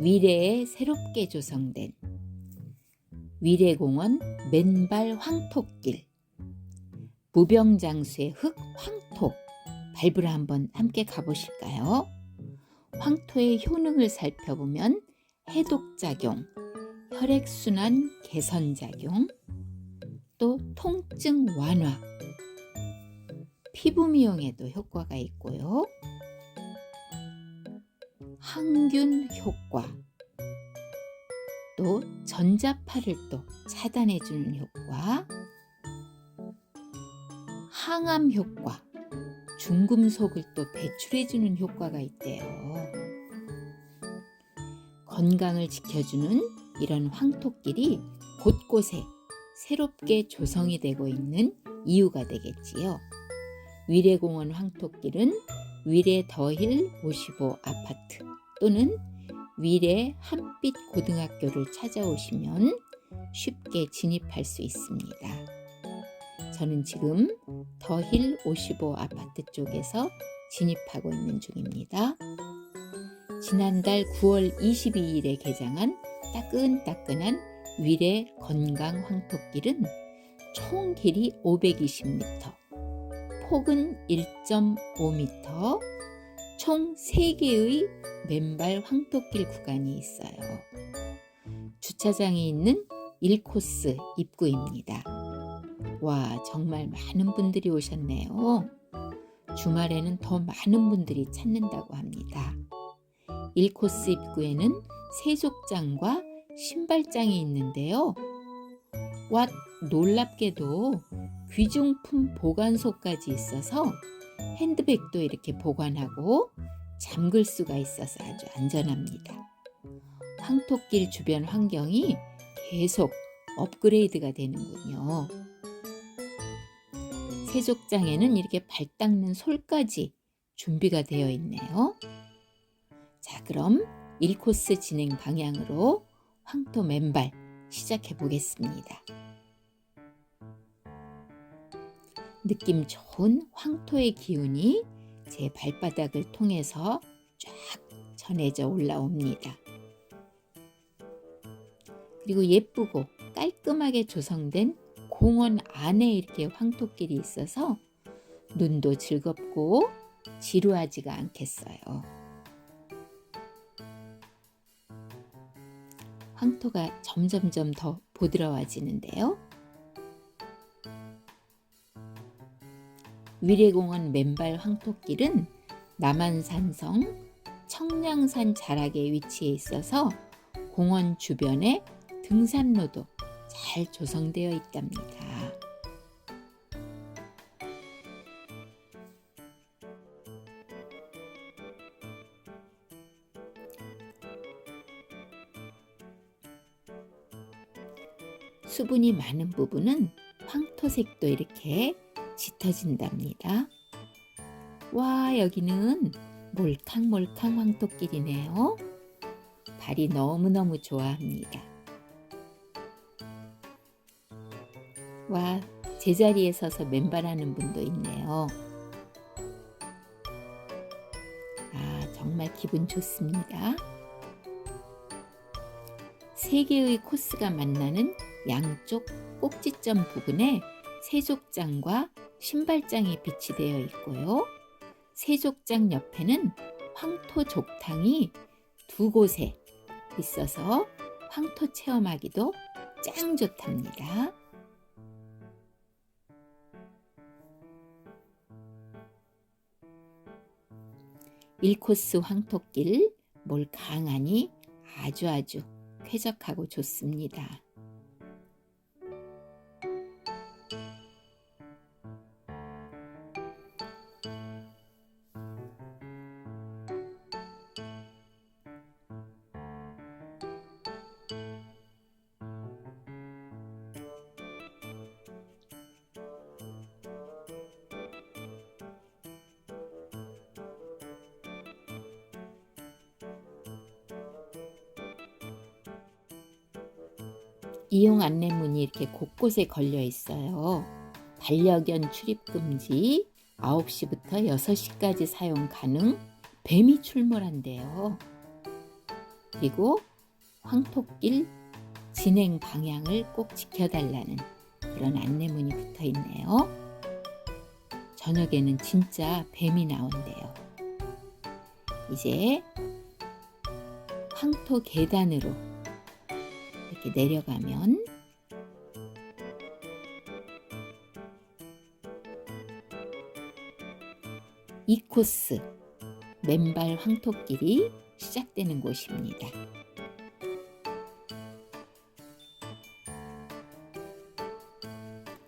위례에 새롭게 조성된 위례공원 맨발 황토길 무병장수의 흙 황토 밟으러 한번 함께 가보실까요? 황토의 효능을 살펴보면 해독작용, 혈액순환 개선작용, 또 통증 완화, 피부 미용에도 효과가 있고요. 항균 효과, 또 전자파를 또 차단해주는 효과, 항암 효과, 중금속을 또 배출해주는 효과가 있대요. 건강을 지켜주는 이런 황토길이 곳곳에 새롭게 조성이 되고 있는 이유가 되겠지요. 위례공원 황토길은 위례 더힐 55 아파트 또는 위례 한빛 고등학교를 찾아오시면 쉽게 진입할 수 있습니다. 저는 지금 더힐 55 아파트 쪽에서 진입하고 있는 중입니다. 지난달 9월 22일에 개장한 따끈따끈한 위례 건강 황토길은 총 길이 520m, 폭은 1.5m, 총 3개의 맨발 황토길 구간이 있어요. 주차장이 있는 1코스 입구입니다. 와, 정말 많은 분들이 오셨네요. 주말에는 더 많은 분들이 찾는다고 합니다. 1코스 입구에는 세족장과 신발장이 있는데요. 와, 놀랍게도 귀중품 보관소까지 있어서 핸드백도 이렇게 보관하고 잠글 수가 있어서 아주 안전합니다. 황토길 주변 환경이 계속 업그레이드가 되는군요. 세족장에는 이렇게 발 닦는 솔까지 준비가 되어 있네요. 자, 그럼 1코스 진행 방향으로 황토 맨발 시작해 보겠습니다. 느낌 좋은 황토의 기운이 제 발바닥을 통해서 쫙 전해져 올라옵니다. 그리고 예쁘고 깔끔하게 조성된 공원 안에 이렇게 황토길이 있어서 눈도 즐겁고 지루하지가 않겠어요. 황토가 점점점 더 보드라워지는데요. 위례공원 맨발 황토길은 남한산성 청량산 자락에 위치해 있어서 공원 주변에 등산로도 잘 조성되어 있답니다. 수분이 많은 부분은 황토색도 이렇게 짙어진답니다. 와, 여기는 몰캉몰캉 황토길이네요. 발이 너무너무 좋아합니다. 와, 제자리에 서서 맨발하는 분도 있네요. 아, 정말 기분 좋습니다. 세 개의 코스가 만나는 양쪽 꼭지점 부분에 세족장과 신발장이 비치되어 있고요. 세족장 옆에는 황토 족탕이 두 곳에 있어서 황토 체험하기도 짱 좋답니다. 일코스 황토길 몰 강하니 아주 아주 쾌적하고 좋습니다. 이용 안내문이 이렇게 곳곳에 걸려 있어요. 반려견 출입 금지, 9시부터 6시까지 사용 가능, 뱀이 출몰한대요. 그리고 황토길 진행 방향을 꼭 지켜달라는 그런 안내문이 붙어 있네요. 저녁에는 진짜 뱀이 나온대요. 이제 황토 계단으로 이렇게 내려가면 이 코스 맨발 황토길이 시작되는 곳입니다.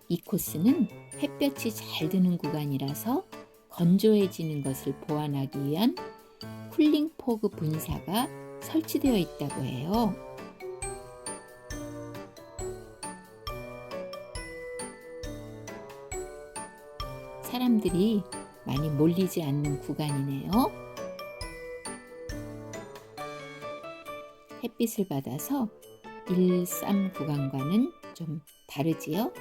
이 코스는 햇볕이 잘 드는 구간이라서 건조해지는 것을 보완하기 위한 쿨링 포그 분사가 설치되어 있다고 해요. 사람들이 많이 몰리지 않는 구간이네요. 햇빛을 받아서 1, 3 구간과는 좀 다르지요.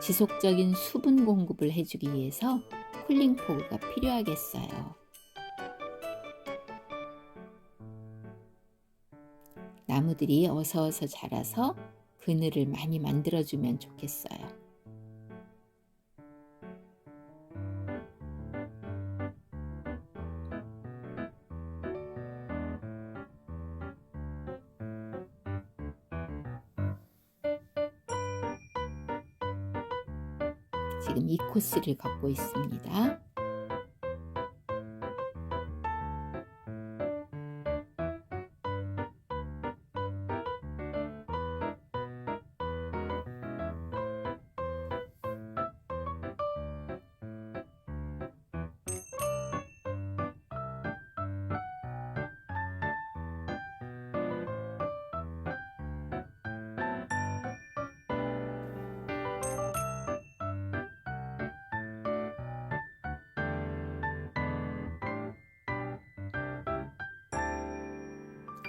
지속적인 수분 공급을 해주기 위해서 쿨링 포그가 필요하겠어요. 나무들이 어서 어서 자라서 그늘을 많이 만들어주면 좋겠어요. 지금 이 코스를 걷고 있습니다.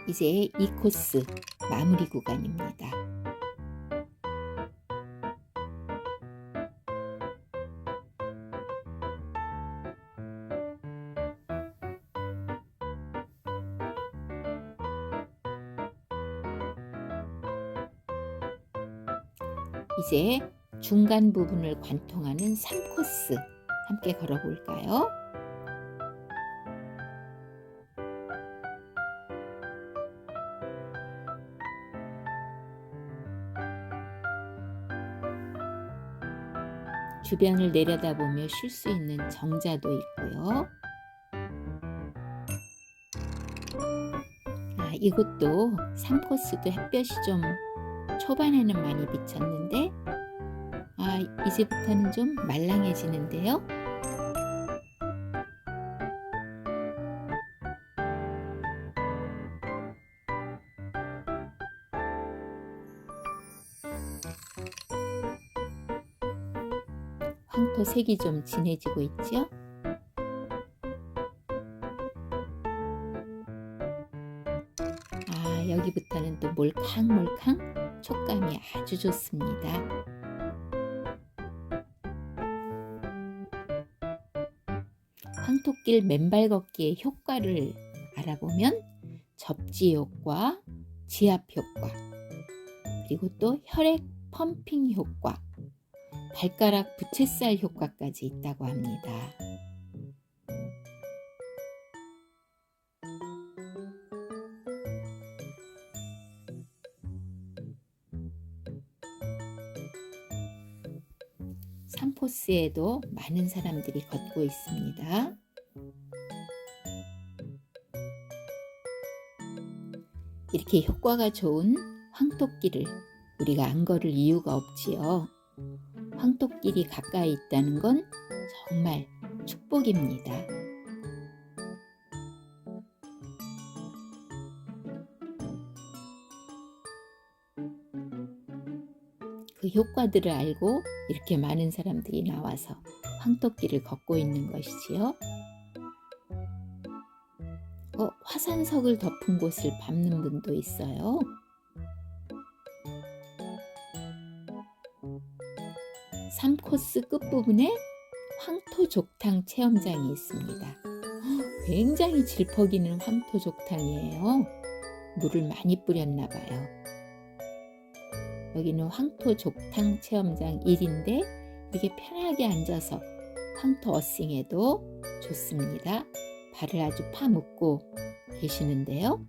이제 이 코스 마무리 구간입니다. 이제 중간 부분을 관통하는 3코스 함께 걸어볼까요? 주변을 내려다보며 쉴 수 있는 정자도 있고요. 아, 이곳도 3코스도 햇볕이 좀 초반에는 많이 비쳤는데 아, 이제부터는 좀 말랑해지는데요. 황토 색이 좀 진해지고 있죠? 아, 여기부터는 또 몰캉몰캉 촉감이 아주 좋습니다. 황토길 맨발 걷기의 효과를 알아보면 접지 효과, 지압 효과, 그리고 또 혈액 펌핑 효과, 발가락 부채살 효과까지 있다고 합니다. 삼포스에도 많은 사람들이 걷고 있습니다. 이렇게 효과가 좋은 황토길을 우리가 안 걸을 이유가 없지요. 황토길이 가까이 있다는 건 정말 축복입니다. 그 효과들을 알고 이렇게 많은 사람들이 나와서 황토길을 걷고 있는 것이지요. 어, 화산석을 덮은 곳을 밟는 분도 있어요. 코스 끝부분에 황토 족탕 체험장이 있습니다. 굉장히 질퍽이는 황토 족탕이에요. 물을 많이 뿌렸나 봐요. 여기는 황토 족탕 체험장 1인데 이게 편하게 앉아서 황토 어싱에도 좋습니다. 발을 아주 파묻고 계시는데요.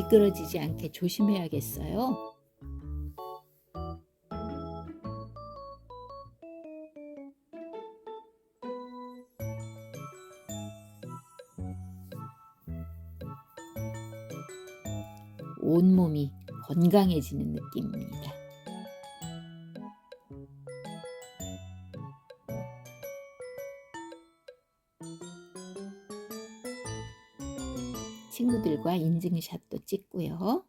미끄러지지 않게 조심해야겠어요. 온몸이 건강해지는 느낌입니다. 친구들과 인증샷도 찍고요.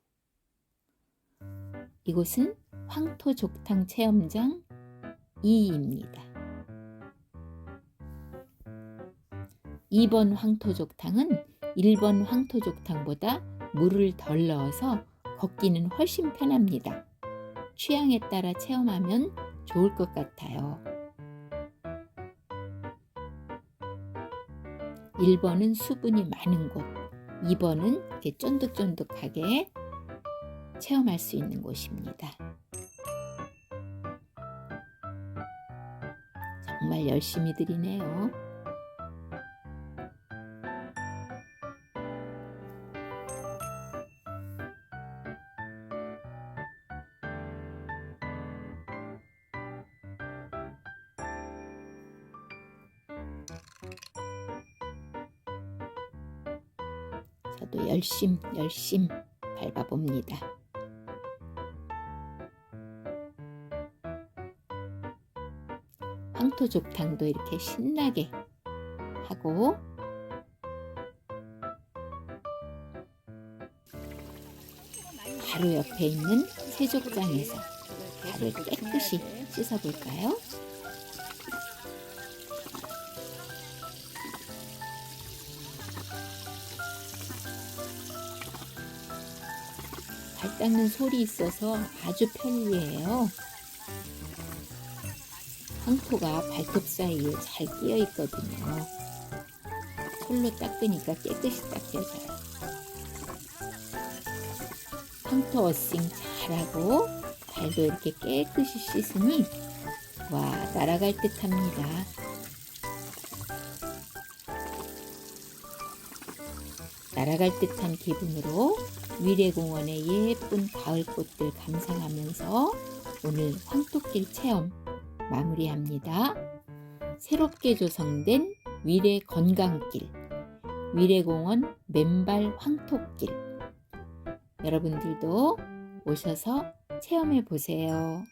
이곳은 황토족탕 체험장 2입니다. 2번 황토족탕은 1번 황토족탕보다 물을 덜 넣어서 걷기는 훨씬 편합니다. 취향에 따라 체험하면 좋을 것 같아요. 1번은 수분이 많은 곳, 2번은 이렇게 쫀득쫀득하게 체험할 수 있는 곳입니다. 정말 열심히 드리네요. 저도 열심 열심 밟아봅니다. 황토족탕도 이렇게 신나게 하고 바로 옆에 있는 세족장에서 발을 깨끗이 씻어볼까요? 발 닦는 솔이 있어서 아주 편리해요. 황토가 발톱 사이에 잘 끼어 있거든요. 솔로 닦으니까 깨끗이 닦여져요. 황토 어싱 잘하고 발도 이렇게 깨끗이 씻으니 와 날아갈 듯합니다. 날아갈 듯한 기분으로 위례공원의 예쁜 가을 꽃들 감상하면서 오늘 황토길 체험 마무리합니다. 새롭게 조성된 위례 건강길, 위례공원 맨발 황토길. 여러분들도 오셔서 체험해 보세요.